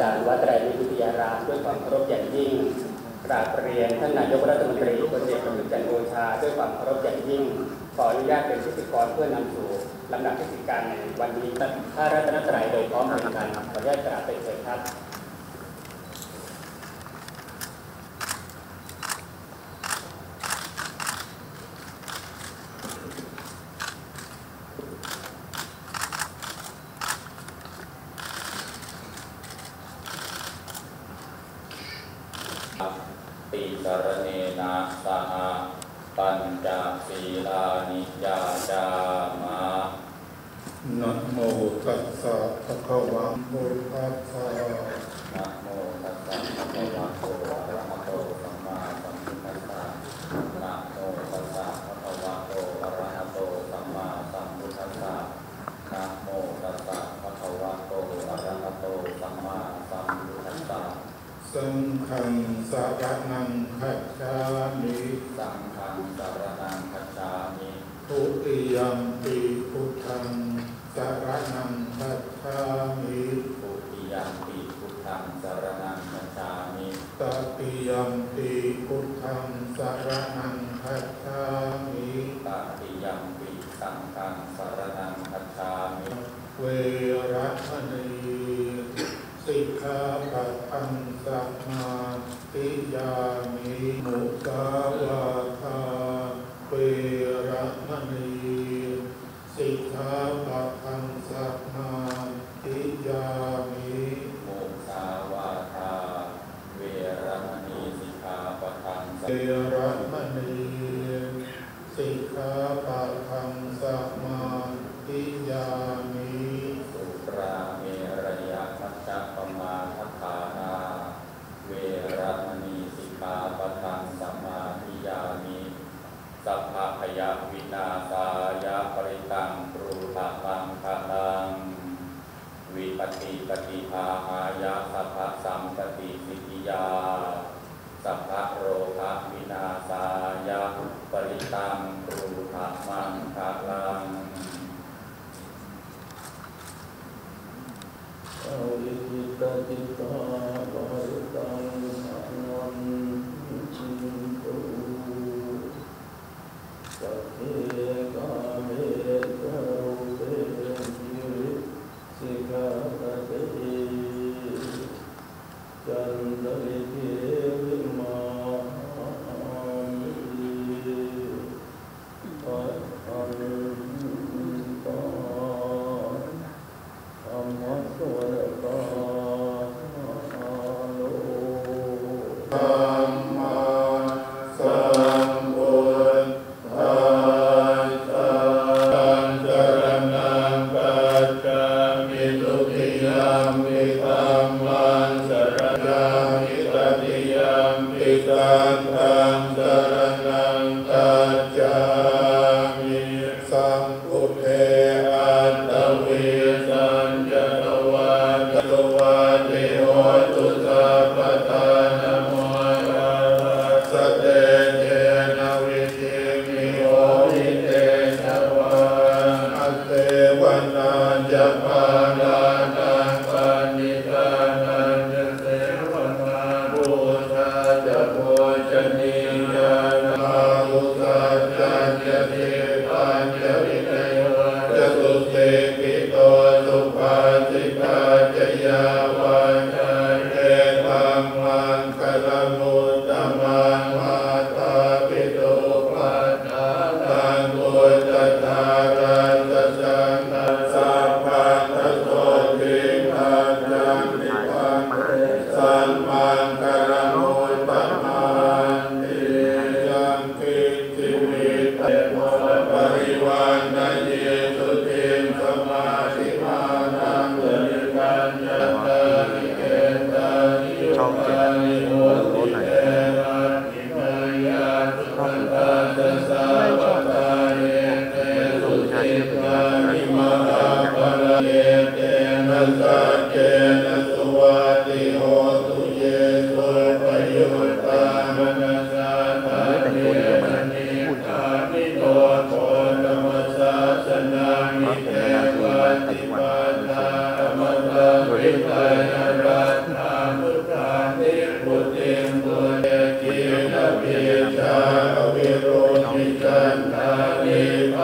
จารย์วัดไตรมิตรวิทยารามด้วยความเคารพอย่างยิ่งกราบเรียนท่านนายกรัฐมนตรีพลเอกประยุทธ์จันทร์โอชาด้วยความเคารพอย่างยิ่ง ขออนุญาตเป็นพิธีกรเพื่อนำสู่ลำดับพิธีการในวันนี้พระรัตนตรัยโดยพร้อมเพรียงกันขออนุญาตกราบเป็นเชิญครับ ติสรเนนะสหปัญจศีลานิยาจามานะโมตัสสะภะคะวะโตอะระหะนะโมตัสสะภะคะวะโตอะระหะโตสัมมาสัมพุทธัสสะนะโมตัสสะภะคะวะโตอะระหะโตสัมมาสัมพุทธัสสะนะโมตัสสะภะคะวะโตอะระหะโตสัมมาสัมพุทธัสสะ สังฆังสารนังคัจฉามิสังฆังสารนังคัจฉามิทุติยมปิพุทธังสารนังคัจฉามิปุติยมปิพุทธังสารนังคัจฉามิตติยมปิพุทธังสารนังคัจฉามิ ตติยัมปิสังฆังสารนังคัจฉามิ เวระมณีสิกขาปัทังสัมมาทิยามิมุสาวาทาเวระมณีสิกขาปัทังสัมมาทิยามิ โมสาวาทาเวรมณีสิกขาปะทังส เวระมณีสิกขาปัทังสัมมาทิยามิ สุราเมรยะมัจจปมาทัฏฐานาเวรมณีสิกขาปะทังสัมมาทิยามิสัพพะพ ยาวินาศายะปริตังปรูตะตังคะลังวิปติปฏิภาหายาสัพพสัมปติสิทิยา สัพพโรคะวินาศายาปริตังปรูธามังคะลังอวิคิตติตา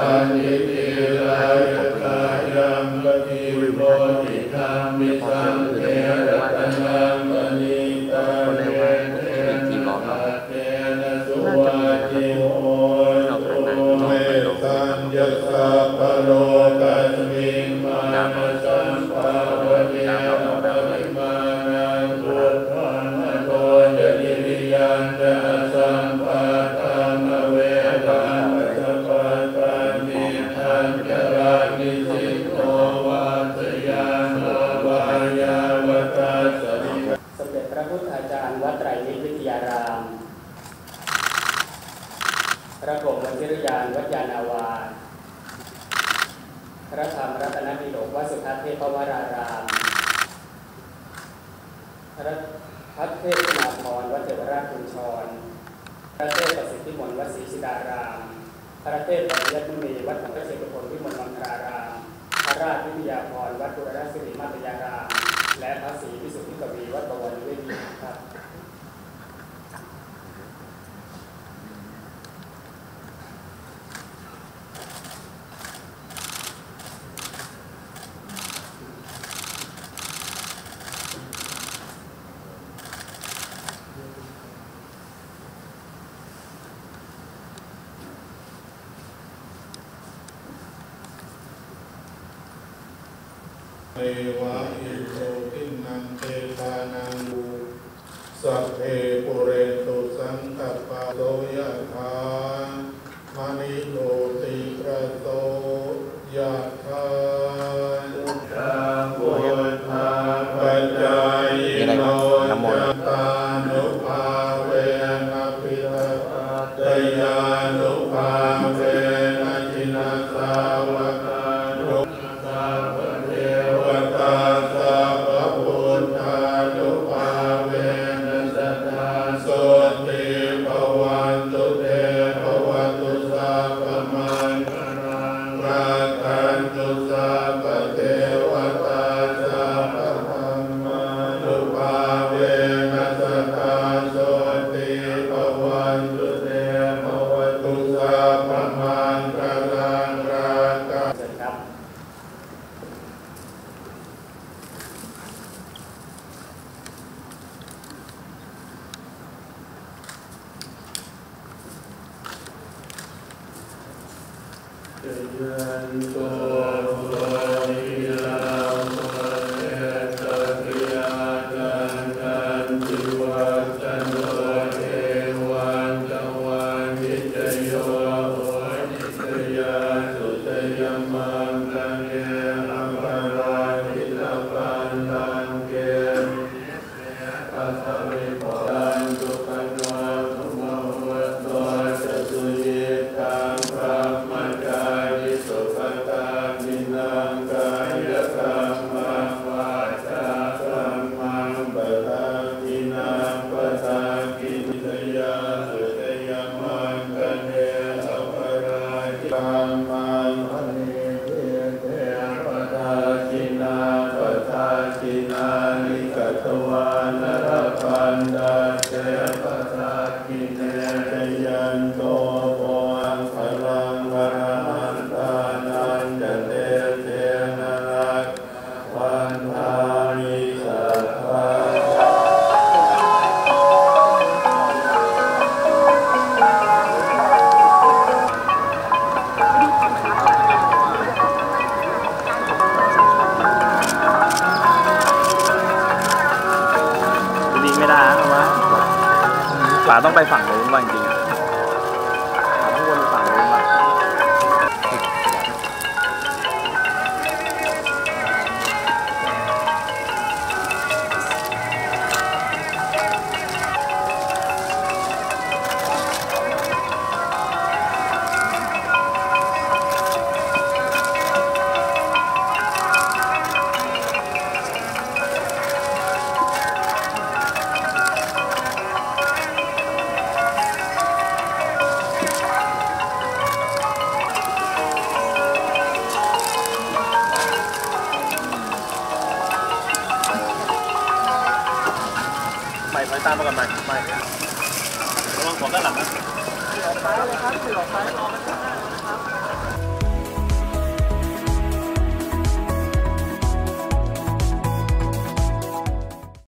Amen. พระกรมวชิรยานวัดยานาวาพระธรรมรัตนบิโลกวัดสุทัศน์เทพวรารามพระพัฒเทพนาพรวัดเทวราชคุณชร พระเทพประสิทธิมนวัดศรีสิดาราม พระเทพปริยัติมุนีวัดพระเชตุพนวิมลมังคาราม พระราชวิทยาพรวัดบุรณสิริมาตยาราม และพระศรีพิสุทธิกวีวัดบวรนิเวศวิหารครับ เอ วะอิโตทินังเตตานังบูสัพเพปุเรตุสังกปปะโตยะถามณิโล ยั ไม่ได้นะเพราว่าป๋าต้องไปฝั่งนู้นบ้างจริง ตามมากับใหม่ใหม่ระวังของด้านหลังนะ